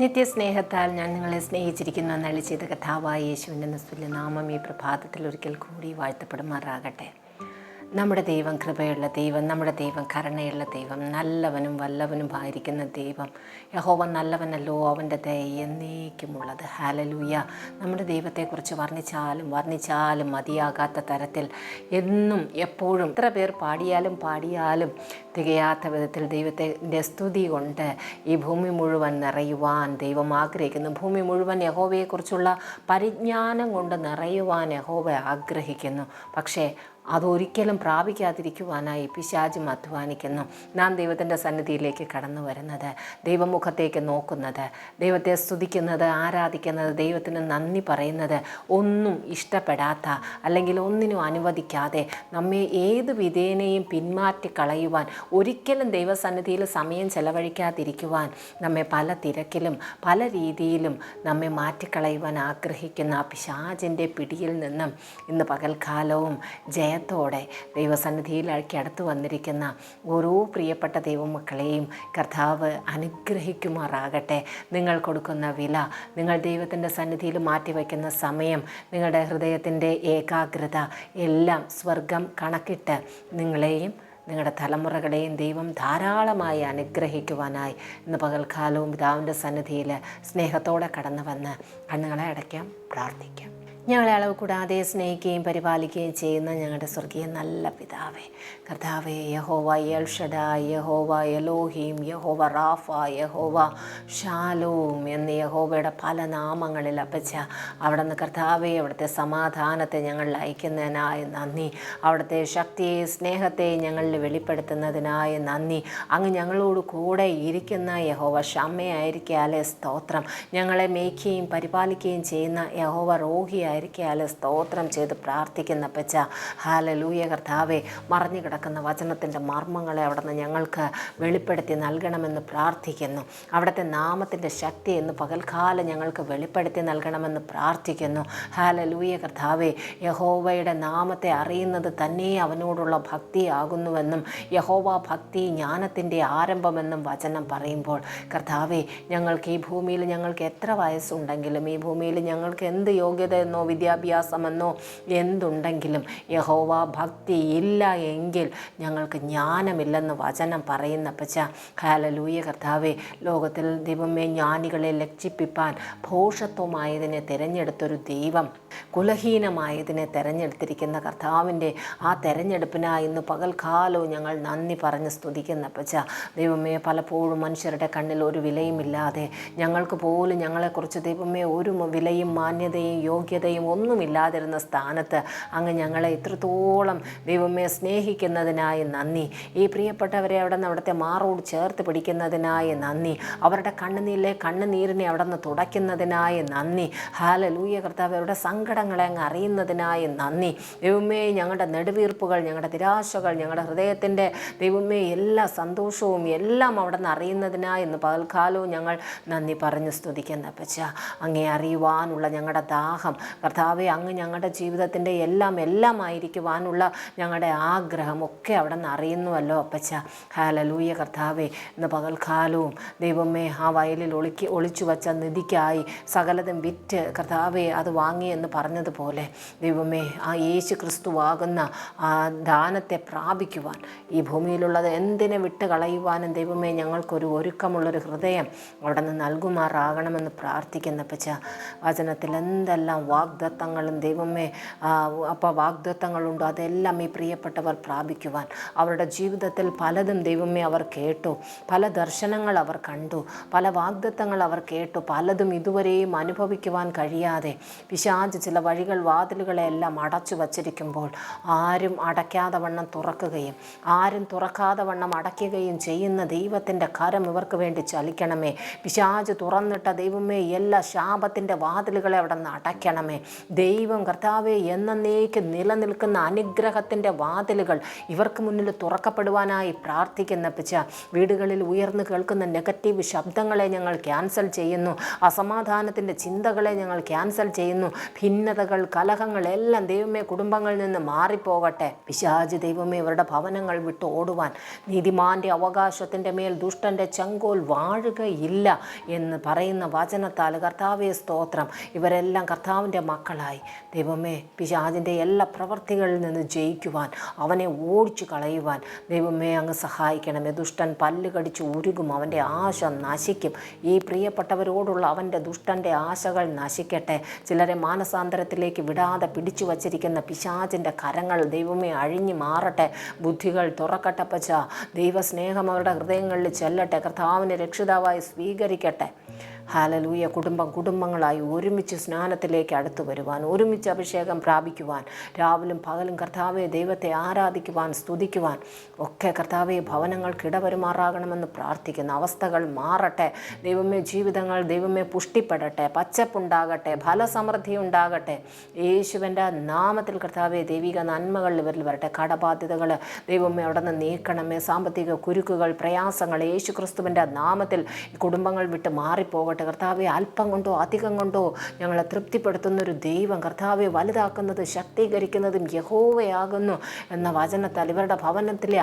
നിത്യസ്നേഹത്താൽ ഞാൻ നിങ്ങളെ സ്നേഹിച്ചിരിക്കുന്നു എന്നളി ചെയ്ത കഥാവായ യേശുവിന്റെ നിസ്തുല്യ നാമം ഈ പ്രഭാതത്തിൽ ഒരിക്കൽ കൂടി വാഴ്ത്തപ്പെടുമാറാകട്ടെ. നമ്മുടെ ദൈവം കൃപയുള്ള ദൈവം നമ്മുടെ ദൈവം കരുണയുള്ള ദൈവം നല്ലവനും വല്ലവനും ആയിരിക്കുന്ന ദൈവം യഹോവ നല്ലവനല്ലോ അവന്റെ ദയ എന്നേക്കുമുള്ളത്. ഹാലലൂയ നമ്മുടെ ദൈവത്തെക്കുറിച്ച് വർണിച്ചാലും വർണിച്ചാലും മതിയാകാത്ത തരത്തിൽ എന്നും എപ്പോഴും എത്ര പേർ പാടിയാലും പാടിയാലും തികയാത്ത വിധത്തിൽ ദൈവത്തിന്റെ സ്തുതി കൊണ്ട് ഈ ഭൂമി മുഴുവൻ നിറയുവാൻ ദൈവം ആഗ്രഹിക്കുന്നു. ഭൂമി മുഴുവൻ യഹോവയെക്കുറിച്ചുള്ള പരിജ്ഞാനം കൊണ്ട് നിറയുവാൻ യഹോവ ആഗ്രഹിക്കുന്നു. പക്ഷേ അതൊരിക്കലും പ്രാപിക്കാതിരിക്കുവാനായി പിശാചും അധ്വാനിക്കുന്നു. നാം ദൈവത്തിന്റെ സന്നിധിയിലേക്ക് കടന്നു വരുന്നത് ദൈവമുഖത്തേക്ക് നോക്കുന്നത് ദൈവത്തെ സ്തുതിക്കുന്നത് ആരാധിക്കുന്നത് ദൈവത്തിന് നന്ദി പറയുന്നത് ഒന്നും ഇഷ്ടപ്പെടാത്ത അല്ലെങ്കിൽ ഒന്നിനും അനുവദിക്കാതെ നമ്മെ ഏത് വിധേനയും പിന്മാറ്റി കളയുവാൻ ഒരിക്കലും ദൈവസന്നിധിയിൽ സമയം ചെലവഴിക്കാതിരിക്കുവാൻ നമ്മെ പല തിരക്കിലും പല രീതിയിലും നമ്മെ മാറ്റിക്കളയുവാൻ ആഗ്രഹിക്കുന്ന പിശാചിന്റെ പിടിയിൽ നിന്നും ഇന്ന് പകൽക്കാലവും ജയത്തോടെ ദൈവസന്നിധിയിലേക്ക് അടുത്ത് വന്നിരിക്കുന്ന ഓരോ പ്രിയപ്പെട്ട ദൈവമക്കളെയും കർത്താവ് അനുഗ്രഹിക്കുമാറാകട്ടെ. നിങ്ങൾ കൊടുക്കുന്ന വില നിങ്ങൾ ദൈവത്തിന്റെ സന്നിധിയിൽ മാറ്റിവെക്കുന്ന സമയം നിങ്ങളുടെ ഹൃദയത്തിന്റെ ഏകാഗ്രത എല്ലാം സ്വർഗം കണക്കിട്ട് നിങ്ങളെയും നിങ്ങളുടെ തലമുറകളെയും ദൈവം ധാരാളമായി അനുഗ്രഹിക്കുവാനായി ഇന്ന് പകൽക്കാലവും പിതാവിന്റെ സന്നിധിയിൽ സ്നേഹത്തോടെ കടന്നു വന്ന് കണ്ണുകളെ അടയ്ക്കാം പ്രാർത്ഥിക്കാം. ഞങ്ങളെ അളവ് കൂടാതെ സ്നേഹിക്കുകയും പരിപാലിക്കുകയും ചെയ്യുന്ന ഞങ്ങളുടെ സ്വർഗീയ നല്ല പിതാവേ. കർത്താവേ യഹോവ യൽഷഡ യഹോവ യലോഹീം യഹോവ റാഫ യഹോവ ഷാലോം എന്നീ യഹോവയുടെ പല നാമങ്ങളിൽ അപ്പച്ച. അവിടെ നിന്ന് കർത്താവെ അവിടുത്തെ സമാധാനത്തെ ഞങ്ങളിൽ അയക്കുന്നതിനായി നന്ദി. അവിടുത്തെ ശക്തിയെ സ്നേഹത്തെ ഞങ്ങളിൽ വെളിപ്പെടുത്തുന്നതിനായി നന്ദി. അങ്ങ് ഞങ്ങളോട് കൂടെ ഇരിക്കുന്ന യഹോവ ഷമ്മയായിരിക്കാലേ സ്തോത്രം. ഞങ്ങളെ മേയ്ക്കുകയും പരിപാലിക്കുകയും ചെയ്യുന്ന യഹോവ റോഹിയായിരിക്കാലെ സ്തോത്രം ചെയ്ത് പ്രാർത്ഥിക്കുന്ന പച്ച. ഹാലലൂയ കർത്താവെ മറഞ്ഞു കിടക്കുന്ന വചനത്തിന്റെ മർമ്മങ്ങളെ അവിടെ നിന്ന് ഞങ്ങൾക്ക് വെളിപ്പെടുത്തി നൽകണമെന്ന് പ്രാർത്ഥിക്കുന്നു. അവിടുത്തെ നാമത്തിന്റെ ശക്തി എന്ന് പകൽക്കാലം ഞങ്ങൾക്ക് വെളിപ്പെടുത്തി നൽകണമെന്ന് പ്രാർത്ഥിക്കുന്നു. ഹാലലൂയ കർത്താവെ യഹോവയുടെ നാമത്തെ അറിയുന്നത് തന്നെ അവനോടുള്ള ഭക്തിയാകുന്നുവെന്നും യഹോവ ഭക്തി ജ്ഞാനത്തിന്റെ ആരംഭമെന്നും വചനം പറയുമ്പോൾ കർത്താവെ ഞങ്ങൾക്ക് ഈ ഭൂമിയിൽ ഞങ്ങൾക്ക് എത്ര വയസ്സുണ്ടെങ്കിലും ഈ ഭൂമിയിൽ ഞങ്ങൾക്ക് എന്ത് യോഗ്യതയെന്നോ വിദ്യാഭ്യാസമെന്നോ എന്തുണ്ടെങ്കിലും യഹോവ ഭക്തി ഇല്ല എങ്കിൽ ഞങ്ങൾക്ക് ജ്ഞാനമില്ലെന്ന് വചനം പറയുന്ന പച്ച ഹാലലൂയ കർത്താവെ ലോകത്തിൽ ദൈവമേ ജ്ഞാനികളെ ലക്ഷിപ്പിപ്പാൻ ഭോഷത്വമായതിനെ തിരഞ്ഞെടുത്തൊരു ദൈവം കുലഹീനമായതിനെ തിരഞ്ഞെടുത്തിരിക്കുന്ന കർത്താവിന്റെ ആ തെരഞ്ഞെടുപ്പിനായി ഇന്ന് പകൽക്കാലവും ഞങ്ങൾ നന്ദി പറഞ്ഞ് സ്തുതിക്കുന്ന പച്ച ദൈവമേ പലപ്പോഴും മനുഷ്യരുടെ കണ്ണിൽ ഒരു വിലയുമില്ലാതെ ഞങ്ങൾക്ക് പോലും ഞങ്ങളെക്കുറിച്ച് ദൈവമേ ഒരു വിലയും മാന്യതയും യോഗ്യതയും ഒന്നുമില്ലാതിരുന്ന സ്ഥാനത്ത് അങ്ങ് ഞങ്ങളെ ഇത്രത്തോളം ദൈവമേ സ്നേഹിക്കുന്നതിനായി നന്ദി. ഈ പ്രിയപ്പെട്ടവരെ അവിടെ നിന്ന് അവിടുത്തെ മാറോട് ചേർത്ത് പിടിക്കുന്നതിനായി നന്ദി. അവരുടെ കണ്ണുനീരിലെ കണ്ണുനീരിനെ അവിടെ നിന്ന് തുടയ്ക്കുന്നതിനായി നന്ദി. ഹാലലൂയ കർത്താവ് അവരുടെ സങ്കടങ്ങളെ അങ്ങ് അറിയുന്നതിനായി നന്ദി. ദൈവമേ ഞങ്ങളുടെ നെടുവീർപ്പുകൾ ഞങ്ങളുടെ നിരാശകൾ ഞങ്ങളുടെ ഹൃദയത്തിന്റെ ദൈവമേ എല്ലാ സന്തോഷവും എല്ലാം അവിടെ നിന്ന് അറിയുന്നതിനായി ഇന്ന് പകൽക്കാലവും ഞങ്ങൾ നന്ദി പറഞ്ഞ് സ്തുതിക്കുന്ന പച്ച അങ്ങേ അറിയുവാനുള്ള ഞങ്ങളുടെ ദാഹം കർത്താവെ അങ്ങ് ഞങ്ങളുടെ ജീവിതത്തിന്റെ എല്ലാം എല്ലാം ആയിരിക്കുവാനുള്ള ഞങ്ങളുടെ ആഗ്രഹം ഒക്കെ അവിടെ നിന്ന് അറിയുന്നുവല്ലോ അപ്പച്ച. ഹാലലൂയ കർത്താവെ ഇന്ന് പകൽക്കാലവും ദൈവമേ ആ വയലിൽ ഒളിക്ക് ഒളിച്ചു വച്ച നിധിക്കായി സകലതും വിറ്റ് കർത്താവെ അത് വാങ്ങി എന്ന് പറഞ്ഞതുപോലെ ദൈവമേ ആ യേശു ക്രിസ്തുവാകുന്ന ആ ദാനത്തെ പ്രാപിക്കുവാൻ ഈ ഭൂമിയിലുള്ളത് എന്തിനെ വിട്ട് കളയുവാനും ദൈവമേ ഞങ്ങൾക്കൊരു ഒരുക്കമുള്ളൊരു ഹൃദയം അവിടെ നിന്ന് നൽകുമാറാകണമെന്ന് പ്രാർത്ഥിക്കുന്ന പച്ച വചനത്തിൽ എന്തെല്ലാം വാഗ്ദത്തങ്ങളും ദൈവമേ അപ്പോൾ വാഗ്ദത്തങ്ങളുണ്ടോ. അതെല്ലാം ഈ പ്രിയപ്പെട്ടവർ പ്രാപിക്കുവാൻ. അവരുടെ ജീവിതത്തിൽ പലതും ദൈവമേ അവർ കേട്ടു. പല ദർശനങ്ങൾ അവർ കണ്ടു. പല വാഗ്ദത്തങ്ങൾ അവർ കേട്ടു. പലതും ഇതുവരെയും അനുഭവിക്കുവാൻ കഴിയാതെ പിശാജ് ചില വഴികൾ വാതിലുകളെ എല്ലാം അടച്ചു വച്ചിരിക്കുമ്പോൾ ആരും അടയ്ക്കാതെ വണ്ണം തുറക്കുകയും ആരും തുറക്കാതെ വണ്ണം അടയ്ക്കുകയും ചെയ്യുന്ന ദൈവത്തിന്റെ കരം ഇവർക്ക് വേണ്ടി ചലിക്കണമേ. പിശാജ് തുറന്നിട്ട ദൈവമേ എല്ലാ ശാപത്തിന്റെ വാതിലുകളെ അവിടെ നിന്ന് അടയ്ക്കണമേ. ദൈവം കർത്താവെ എന്നേക്ക് നിലനിൽക്കുന്ന അനുഗ്രഹത്തിന്റെ വാതിലുകൾ ഇവർക്ക് മുന്നിൽ തുറക്കപ്പെടുവാനായി പ്രാർത്ഥിക്കുന്ന പിച്ച വീടുകളിൽ ഉയർന്നു കേൾക്കുന്ന നെഗറ്റീവ് ശബ്ദങ്ങളെ ഞങ്ങൾ ക്യാൻസൽ ചെയ്യുന്നു. അസമാധാനത്തിന്റെ ചിന്തകളെ ഞങ്ങൾ ക്യാൻസൽ ചെയ്യുന്നു. ഭിന്നതകൾ കലഹങ്ങൾ എല്ലാം ദൈവമേ കുടുംബങ്ങളിൽ നിന്ന് മാറിപ്പോകട്ടെ. പിശാജ് ദൈവമേ ഇവരുടെ ഭവനങ്ങൾ വിട്ട് ഓടുവാൻ. നീതിമാന്റെ അവകാശത്തിന്റെ മേൽ ദുഷ്ടന്റെ ചെങ്കോൽ വാഴുകയില്ല എന്ന് പറയുന്ന വചനത്താൽ കർത്താവെ സ്തോത്രം. ഇവരെല്ലാം കർത്താവിന്റെ മക്കളായി. ദൈവമേ പിശാജിന്റെ എല്ലാ പ്രവർത്തികളിൽ നിന്ന് ജയിക്കുവാൻ അവനെ ഓടിച്ചു കളയുവാൻ ദൈവമേ അങ്ങ് സഹായിക്കണമേ. ദുഷ്ടൻ പല്ലുകടിച്ച് ഉരുകും അവന്റെ ആശ നശിക്കും. ഈ പ്രിയപ്പെട്ടവരോടുള്ള അവന്റെ ദുഷ്ടന്റെ ആശകൾ നശിക്കട്ടെ. ചിലരെ മാനസാന്തരത്തിലേക്ക് വിടാതെ പിടിച്ചു വച്ചിരിക്കുന്ന പിശാചിന്റെ കരങ്ങൾ ദൈവമേ അഴിഞ്ഞു മാറട്ടെ. ബുദ്ധികൾ തുറക്കട്ടെ പച്ച ദൈവസ്നേഹം അവരുടെ ഹൃദയങ്ങളിൽ ചെല്ലട്ടെ. കർത്താവിനെ രക്ഷിതാവായി സ്വീകരിക്കട്ടെ. ഹാലലൂയ. കുടുംബം കുടുംബങ്ങളായി ഒരുമിച്ച് സ്നാനത്തിലേക്ക് അടുത്തു വരുവാൻ ഒരുമിച്ച് അഭിഷേകം പ്രാപിക്കുവാൻ രാവിലും പകലും കർത്താവെ ദൈവത്തെ ആരാധിക്കുവാൻ സ്തുതിക്കുവാൻ ഒക്കെ കർത്താവെ ഭവനങ്ങൾക്ക് ഇടപെരുമാറാകണമെന്ന് പ്രാർത്ഥിക്കുന്ന അവസ്ഥകൾ മാറട്ടെ. ദൈവമേ ജീവിതങ്ങൾ ദൈവമേ പുഷ്ടിപ്പെടട്ടെ. പച്ചപ്പുണ്ടാകട്ടെ. ഫലസമൃദ്ധി ഉണ്ടാകട്ടെ. യേശുവിന്റെ നാമത്തിൽ കർത്താവെ ദൈവിക നന്മകൾ ഇവരിൽ വരട്ടെ. കടബാധ്യതകൾ ദൈവമേ അവിടെ നിന്ന് നീക്കണമേ. സാമ്പത്തിക കുരുക്കുകൾ പ്രയാസങ്ങൾ യേശു ക്രിസ്തുവിന്റെ നാമത്തിൽ കുടുംബങ്ങൾ വിട്ട് മാറിപ്പോകട്ടെ. കർത്താവെ അല്പം കൊണ്ടോ അധികം കൊണ്ടോ ഞങ്ങളെ തൃപ്തിപ്പെടുത്തുന്നൊരു ദൈവം കർത്താവെ വലുതാക്കുന്നത് ശക്തീകരിക്കുന്നതും യഹോവയാകുന്നു എന്ന വചനത്താൽ ഇവരുടെ ഭവനത്തിലെ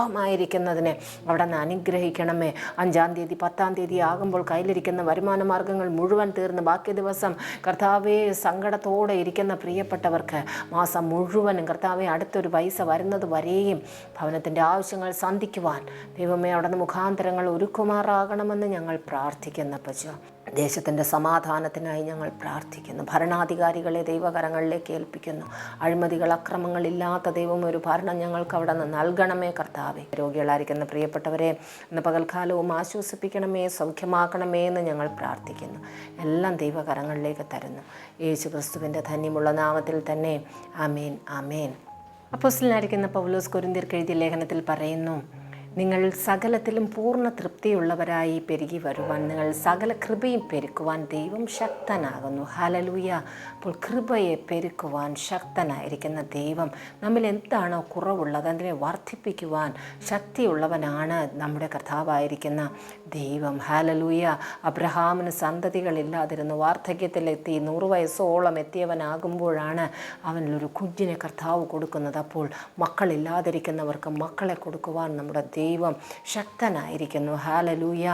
അല്പമായിരിക്കുന്നതിനെ അവിടെ നിന്ന് അനുഗ്രഹിക്കണമേ. അഞ്ചാം തീയതി പത്താം തീയതി ആകുമ്പോൾ കയ്യിലിരിക്കുന്ന വരുമാന മാർഗങ്ങൾ മുഴുവൻ തീർന്ന് ബാക്കി ദിവസം കർത്താവെ സങ്കടത്തോടെ ഇരിക്കുന്ന പ്രിയപ്പെട്ടവർക്ക് മാസം മുഴുവനും കർത്താവെ അടുത്തൊരു പൈസ വരുന്നത് വരെയും ഭവനത്തിന്റെ ആവശ്യങ്ങൾ സന്ധിക്കുവാൻ ദൈവമേ അവിടെ നിന്ന് മുഖാന്തരങ്ങൾ ഒരുക്കുമാറാകണമെന്ന് ഞങ്ങൾ പ്രാർത്ഥിക്കുന്ന പശു ദേശത്തിന്റെ സമാധാനത്തിനായി ഞങ്ങൾ പ്രാർത്ഥിക്കുന്നു. ഭരണാധികാരികളെ ദൈവകരങ്ങളിലേക്ക് ഏൽപ്പിക്കുന്നു. അഴിമതികൾ അക്രമങ്ങളില്ലാത്ത ദൈവം ഒരു ഭരണം ഞങ്ങൾക്ക് അവിടെ നിന്ന് നൽകണമേ കർത്താവെ. രോഗികളായിരിക്കുന്ന പ്രിയപ്പെട്ടവരെ ഇന്ന് പകൽക്കാലവും ആശ്വസിപ്പിക്കണമേ സൗഖ്യമാക്കണമേ എന്ന് ഞങ്ങൾ പ്രാർത്ഥിക്കുന്നു. എല്ലാം ദൈവകരങ്ങളിലേക്ക് തരുന്നു. യേശു ക്രിസ്തുവിന്റെ ധന്യമുള്ള നാമത്തിൽ തന്നെ അമേൻ അമേൻ അപ്പോസ്റ്റലായിരിക്കുന്ന പൗലോസ് കുരുന്തിർക്കെഴുതിയ ലേഖനത്തിൽ പറയുന്നു നിങ്ങൾ സകലത്തിലും പൂർണ തൃപ്തിയുള്ളവരായി പെരുകി വരുവാൻ നിങ്ങൾ സകല കൃപയും പെരുക്കുവാൻ ദൈവം ശക്തനാകുന്നു. ഹലലൂയ അപ്പോൾ കൃപയെ പെരുക്കുവാൻ ശക്തനായിരിക്കുന്ന ദൈവം നമ്മിൽ എന്താണോ കുറവുള്ളത് അതിനെ വർദ്ധിപ്പിക്കുവാൻ ശക്തിയുള്ളവനാണ് നമ്മുടെ കർത്താവായിരിക്കുന്ന ദൈവം. ഹാലലൂയ അബ്രഹാമിന് സന്തതികളില്ലാതിരുന്നു. വാർദ്ധക്യത്തിലെത്തി നൂറ് വയസ്സോളം എത്തിയവനാകുമ്പോഴാണ് അവനിലൊരു കുഞ്ഞിനെ കർത്താവ് കൊടുക്കുന്നത്. അപ്പോൾ മക്കളില്ലാതിരിക്കുന്നവർക്ക് മക്കളെ കൊടുക്കുവാൻ നമ്മുടെ ദൈവം ശക്തനായിരിക്കുന്നു. ഹാലലൂയ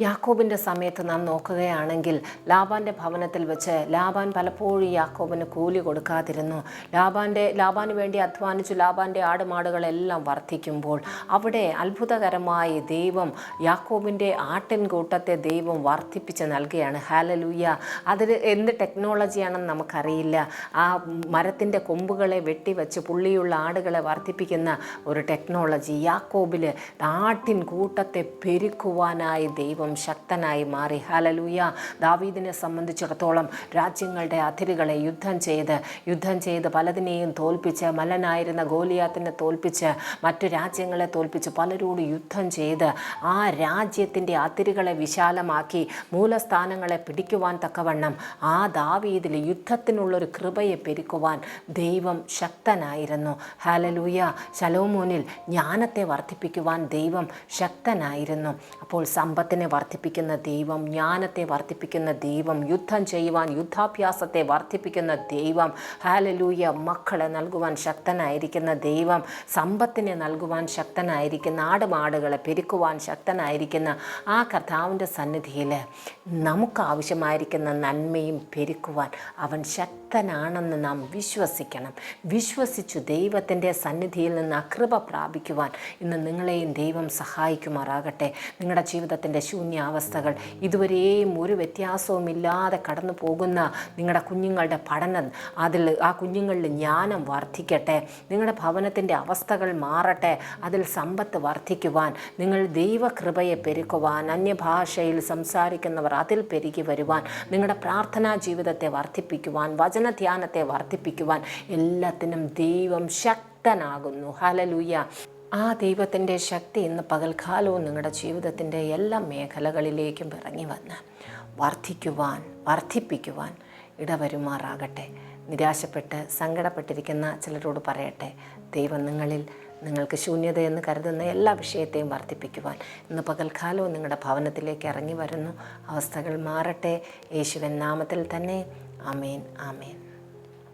യാക്കോബിന്റെ സമയത്ത് നാം നോക്കുകയാണെങ്കിൽ ലാബാന്റെ ഭവനത്തിൽ വെച്ച് ലാബാൻ പലപ്പോഴും യാക്കോബിന് കൂലി കൊടുക്കാതിരുന്നു. ലാബാന്റെ ലാബാന് വേണ്ടി അധ്വാനിച്ചു ലാബാന്റെ ആടുമാടുകളെല്ലാം വർദ്ധിക്കുമ്പോൾ അവിടെ അത്ഭുതകരമായി ദൈവം യാക്കോബിന്റെ ആട്ടിൻകൂട്ടത്തെ ദൈവം വർദ്ധിപ്പിച്ച് നൽകുകയാണ്. ഹാലലൂയ അതിൽ എന്ത് ടെക്നോളജിയാണെന്ന് നമുക്കറിയില്ല. ആ മരത്തിന്റെ കൊമ്പുകളെ വെട്ടിവെച്ച് പുള്ളിയുള്ള ആടുകളെ വർദ്ധിപ്പിക്കുന്ന ഒരു ടെക്നോളജി യാക്കോബിൽ ആട്ടിൻ കൂട്ടത്തെ പെരുക്കുവാനായി ദൈവം ശക്തനായി മാറി. ഹാലലൂയ ദാവീദിനെ സംബന്ധിച്ചിടത്തോളം രാജ്യങ്ങളുടെ അതിരുകളെ യുദ്ധം ചെയ്ത് യുദ്ധം ചെയ്ത് പലതിനെയും തോൽപ്പിച്ച് മലനായിരുന്ന ഗോലിയാത്തിനെ തോൽപ്പിച്ച് മറ്റു രാജ്യങ്ങളെ തോൽപ്പിച്ച് പലരോട് യുദ്ധം ചെയ്ത് ആ രാജ്യത്തിന്റെ അതിരുകളെ വിശാലമാക്കി മൂലസ്ഥാനങ്ങളെ പിടിക്കുവാൻ തക്കവണ്ണം ആ ദാവീദിൽ യുദ്ധത്തിനുള്ളൊരു കൃപയെ പെരുക്കുവാൻ ദൈവം ശക്തനായിരുന്നു. ഹാലലൂയ ശലോമോനിൽ ജ്ഞാനത്തെ വർദ്ധിപ്പിക്കുവാൻ ദൈവം ശക്തനായിരുന്നു. അപ്പോൾ സമ്പത്തിനെ വർദ്ധിപ്പിക്കുന്ന ദൈവം ജ്ഞാനത്തെ വർദ്ധിപ്പിക്കുന്ന ദൈവം യുദ്ധം ചെയ്യുവാൻ യുദ്ധാഭ്യാസത്തെ വർദ്ധിപ്പിക്കുന്ന ദൈവം ഹാലലൂയ മക്കളെ നൽകുവാൻ ശക്തനായിരിക്കുന്ന ദൈവം സമ്പത്തിനെ നൽകുവാൻ ശക്തനായിരിക്കുന്ന ആടുമാടുകളെ പെരുക്കുവാൻ ശക്തനായിരിക്കുന്ന ആ കർത്താവിന്റെ സന്നിധിയിൽ നമുക്ക് ആവശ്യമായിരിക്കുന്ന നന്മയും പെരുക്കുവാൻ അവൻ ശക്തനാണെന്ന് നാം വിശ്വസിക്കണം. വിശ്വസിച്ചു ദൈവത്തിന്റെ സന്നിധിയിൽ നിന്ന് അകൃപ പ്രാപിക്കുവാൻ ഇന്ന് നിങ്ങളെയും ദൈവം സഹായിക്കുമാറാകട്ടെ. നിങ്ങളുടെ ജീവിതത്തിന്റെ ശൂന്യാവസ്ഥകൾ. ഇതുവരെയും ഒരു വ്യത്യാസവുമില്ലാതെ കടന്നു പോകുന്ന നിങ്ങളുടെ കുഞ്ഞുങ്ങളുടെ പഠനം അതിൽ ആ കുഞ്ഞുങ്ങളിൽ ജ്ഞാനം വർദ്ധിക്കട്ടെ നിങ്ങളുടെ ഭവനത്തിന്റെ അവസ്ഥകൾ മാറട്ടെ അതിൽ സമ്പത്ത് വർദ്ധിക്കുവാൻ നിങ്ങൾ ദൈവകൃപയെ പെരുക്കുവാൻ അന്യഭാഷയിൽ സംസാരിക്കുന്നവർ അതിൽ പെരുകി വരുവാൻ നിങ്ങളുടെ പ്രാർത്ഥനാ ജീവിതത്തെ വർദ്ധിപ്പിക്കുവാൻ വചനധ്യാനത്തെ വർദ്ധിപ്പിക്കുവാൻ എല്ലാത്തിനും ദൈവം ശക്തനാകുന്നു. ഹലലൂയ ആ ദൈവത്തിന്റെ ശക്തി ഇന്ന് പകൽക്കാലവും നിങ്ങളുടെ ജീവിതത്തിന്റെ എല്ലാ മേഖലകളിലേക്കും ഇറങ്ങി വന്ന് വർദ്ധിക്കുവാൻ വർദ്ധിപ്പിക്കുവാൻ ഇടവരുമാറാകട്ടെ. നിരാശപ്പെട്ട് സങ്കടപ്പെട്ടിരിക്കുന്ന ചിലരോട് പറയട്ടെ ദൈവം നിങ്ങളിൽ നിങ്ങൾക്ക് ശൂന്യതയെന്ന് കരുതുന്ന എല്ലാ വിഷയത്തെയും വർദ്ധിപ്പിക്കുവാൻ. ഇന്ന് പകൽക്കാലവും നിങ്ങളുടെ ഭവനത്തിലേക്ക് ഇറങ്ങി വരുന്നു അവസ്ഥകൾ മാറട്ടെ. യേശുവൻ നാമത്തിൽ തന്നെ. ആമേൻ ആമേൻ.